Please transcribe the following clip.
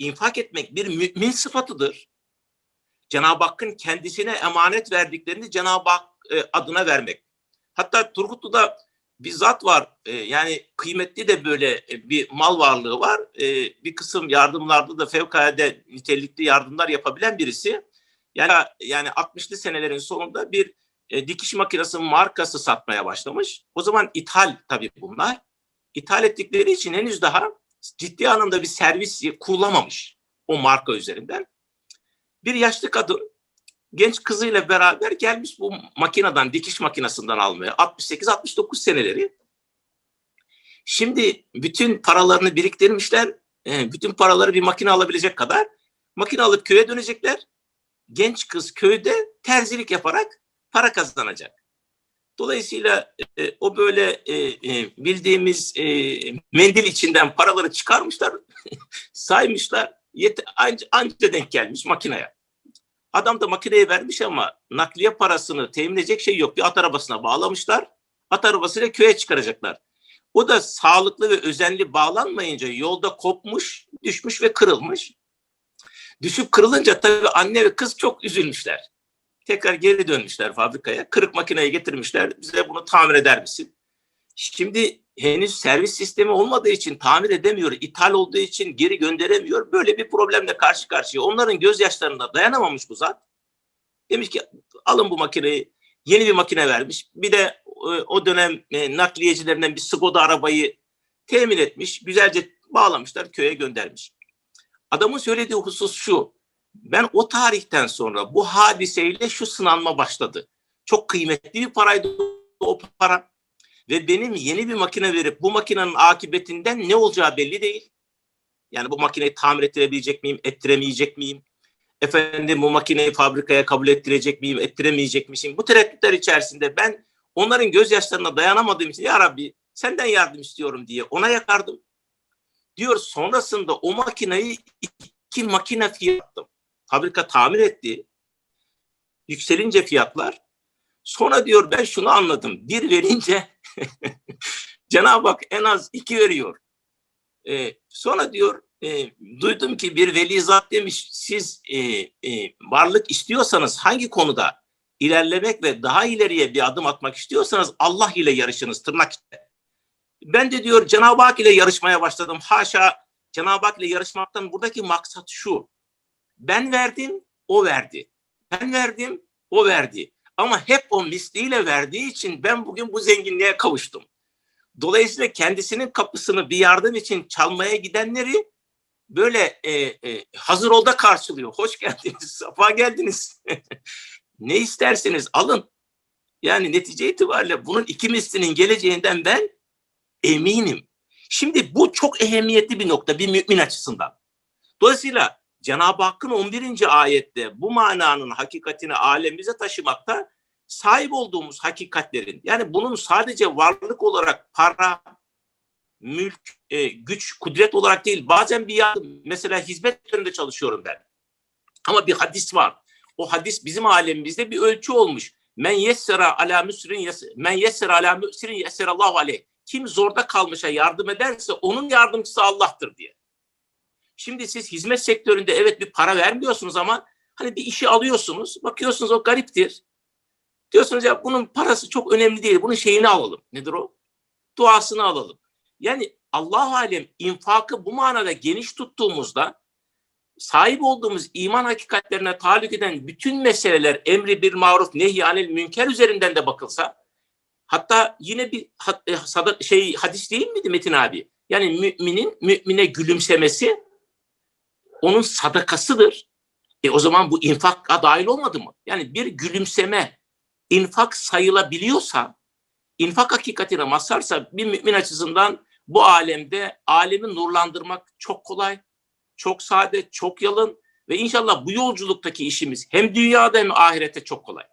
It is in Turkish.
infak etmek bir mümin sıfatıdır. Cenab-ı Hakk'ın kendisine emanet verdiklerini Cenab-ı Hak e, adına vermek. Hatta Turgutlu'da bir zat var. e, yani kıymetli de böyle e, bir mal varlığı var. Bir kısım yardımlarda da fevkalade nitelikli yardımlar yapabilen birisi. Yani yani 60'lı senelerin sonunda bir dikiş makinesi markası satmaya başlamış. O zaman ithal tabii bunlar. İthal ettikleri için henüz daha ciddi anlamda bir servis kurulamamış o marka üzerinden. Bir yaşlı kadın genç kızıyla beraber gelmiş bu makineden, dikiş makinesinden almaya. 68-69 seneleri. Şimdi bütün paralarını biriktirmişler. e, Bütün paraları bir makine alabilecek kadar. Makine alıp köye dönecekler. Genç kız köyde terzilik yaparak para kazanacak. Dolayısıyla e, o böyle e, e, bildiğimiz e, mendil içinden paraları çıkarmışlar, saymışlar. Yet, anca, anca denk gelmiş makineye. Adam da makineye vermiş ama nakliye parasını temin edecek şey yok. Bir at arabasına bağlamışlar. At arabasıyla köye çıkaracaklar. O da sağlıklı ve özenli bağlanmayınca yolda kopmuş, düşmüş ve kırılmış. Düşüp kırılınca tabii anne ve kız çok üzülmüşler. Tekrar geri dönmüşler fabrikaya. Kırık makineyi getirmişler. Bize bunu tamir eder misin? Şimdi henüz servis sistemi olmadığı için tamir edemiyor. ithal olduğu için geri gönderemiyor. Böyle bir problemle karşı karşıya. Onların gözyaşlarına dayanamamış bu zat. Demiş ki alın bu makineyi. Yeni bir makine vermiş. Bir de e, o dönem e, nakliyecilerinden bir Skoda arabayı temin etmiş. Güzelce bağlamışlar köye göndermiş. Adamın söylediği husus şu. Ben o tarihten sonra bu hadiseyle şu sınanma başladı. Çok kıymetli bir paraydı o para. Ve benim yeni bir makine verip bu makinenin akıbetinden ne olacağı belli değil. Yani bu makineyi tamir ettirebilecek miyim, ettiremeyecek miyim? Efendim bu makineyi fabrikaya kabul ettirecek miyim, ettiremeyecek miyim? Bu tereddütler içerisinde ben onların gözyaşlarına dayanamadığım için ya Rabbi senden yardım istiyorum diye ona yakardım. Diyor sonrasında o makineyi iki makine fiyattım. Fabrika tamir etti. Yükselince fiyatlar. Sonra diyor ben şunu anladım. Bir verince Cenab-ı Hak en az iki veriyor. Ee, sonra diyor e, duydum ki bir veli zat demiş siz e, e, varlık istiyorsanız hangi konuda ilerlemek ve daha ileriye bir adım atmak istiyorsanız Allah ile yarışınız tırnak içinde. Ben de diyor Cenab-ı Hak ile yarışmaya başladım. Haşa Cenab-ı Hak ile yarışmaktan buradaki maksat şu. Ben verdim, o verdi. Ben verdim, o verdi. Ama hep o misliyle verdiği için ben bugün bu zenginliğe kavuştum. Dolayısıyla kendisinin kapısını bir yardım için çalmaya gidenleri böyle e, e, hazır olda karşılıyor. Hoş geldiniz, safa geldiniz. ne isterseniz alın. Yani netice itibariyle bunun iki mislinin geleceğinden ben eminim. Şimdi bu çok ehemmiyetli bir nokta bir mümin açısından. Dolayısıyla Cenab-ı Hakk'ın 11. ayette bu mananın hakikatini alemize taşımakta sahip olduğumuz hakikatlerin yani bunun sadece varlık olarak para, mülk, e, güç, kudret olarak değil bazen bir yardım mesela hizmet üzerinde çalışıyorum ben. Ama bir hadis var. O hadis bizim alemimizde bir ölçü olmuş. Men yessera ala müsrin men yessera ala müsrin yesserallahu aleyh. Kim zorda kalmışa yardım ederse onun yardımcısı Allah'tır diye. Şimdi siz hizmet sektöründe evet bir para vermiyorsunuz ama hani bir işi alıyorsunuz. Bakıyorsunuz o gariptir. Diyorsunuz ya bunun parası çok önemli değil. Bunun şeyini alalım. Nedir o? Duasını alalım. Yani Allah alem infakı bu manada geniş tuttuğumuzda sahip olduğumuz iman hakikatlerine tahallük eden bütün meseleler emri bir maruf nehyanil münker üzerinden de bakılsa hatta yine bir had- e, şey hadis değil miydi Metin abi? Yani müminin mümine gülümsemesi onun sadakasıdır. E o zaman bu infaka dahil olmadı mı? Yani bir gülümseme infak sayılabiliyorsa, infak hakikatine mazharsa bir mümin açısından bu alemde alemi nurlandırmak çok kolay, çok sade, çok yalın ve inşallah bu yolculuktaki işimiz hem dünyada hem ahirette çok kolay.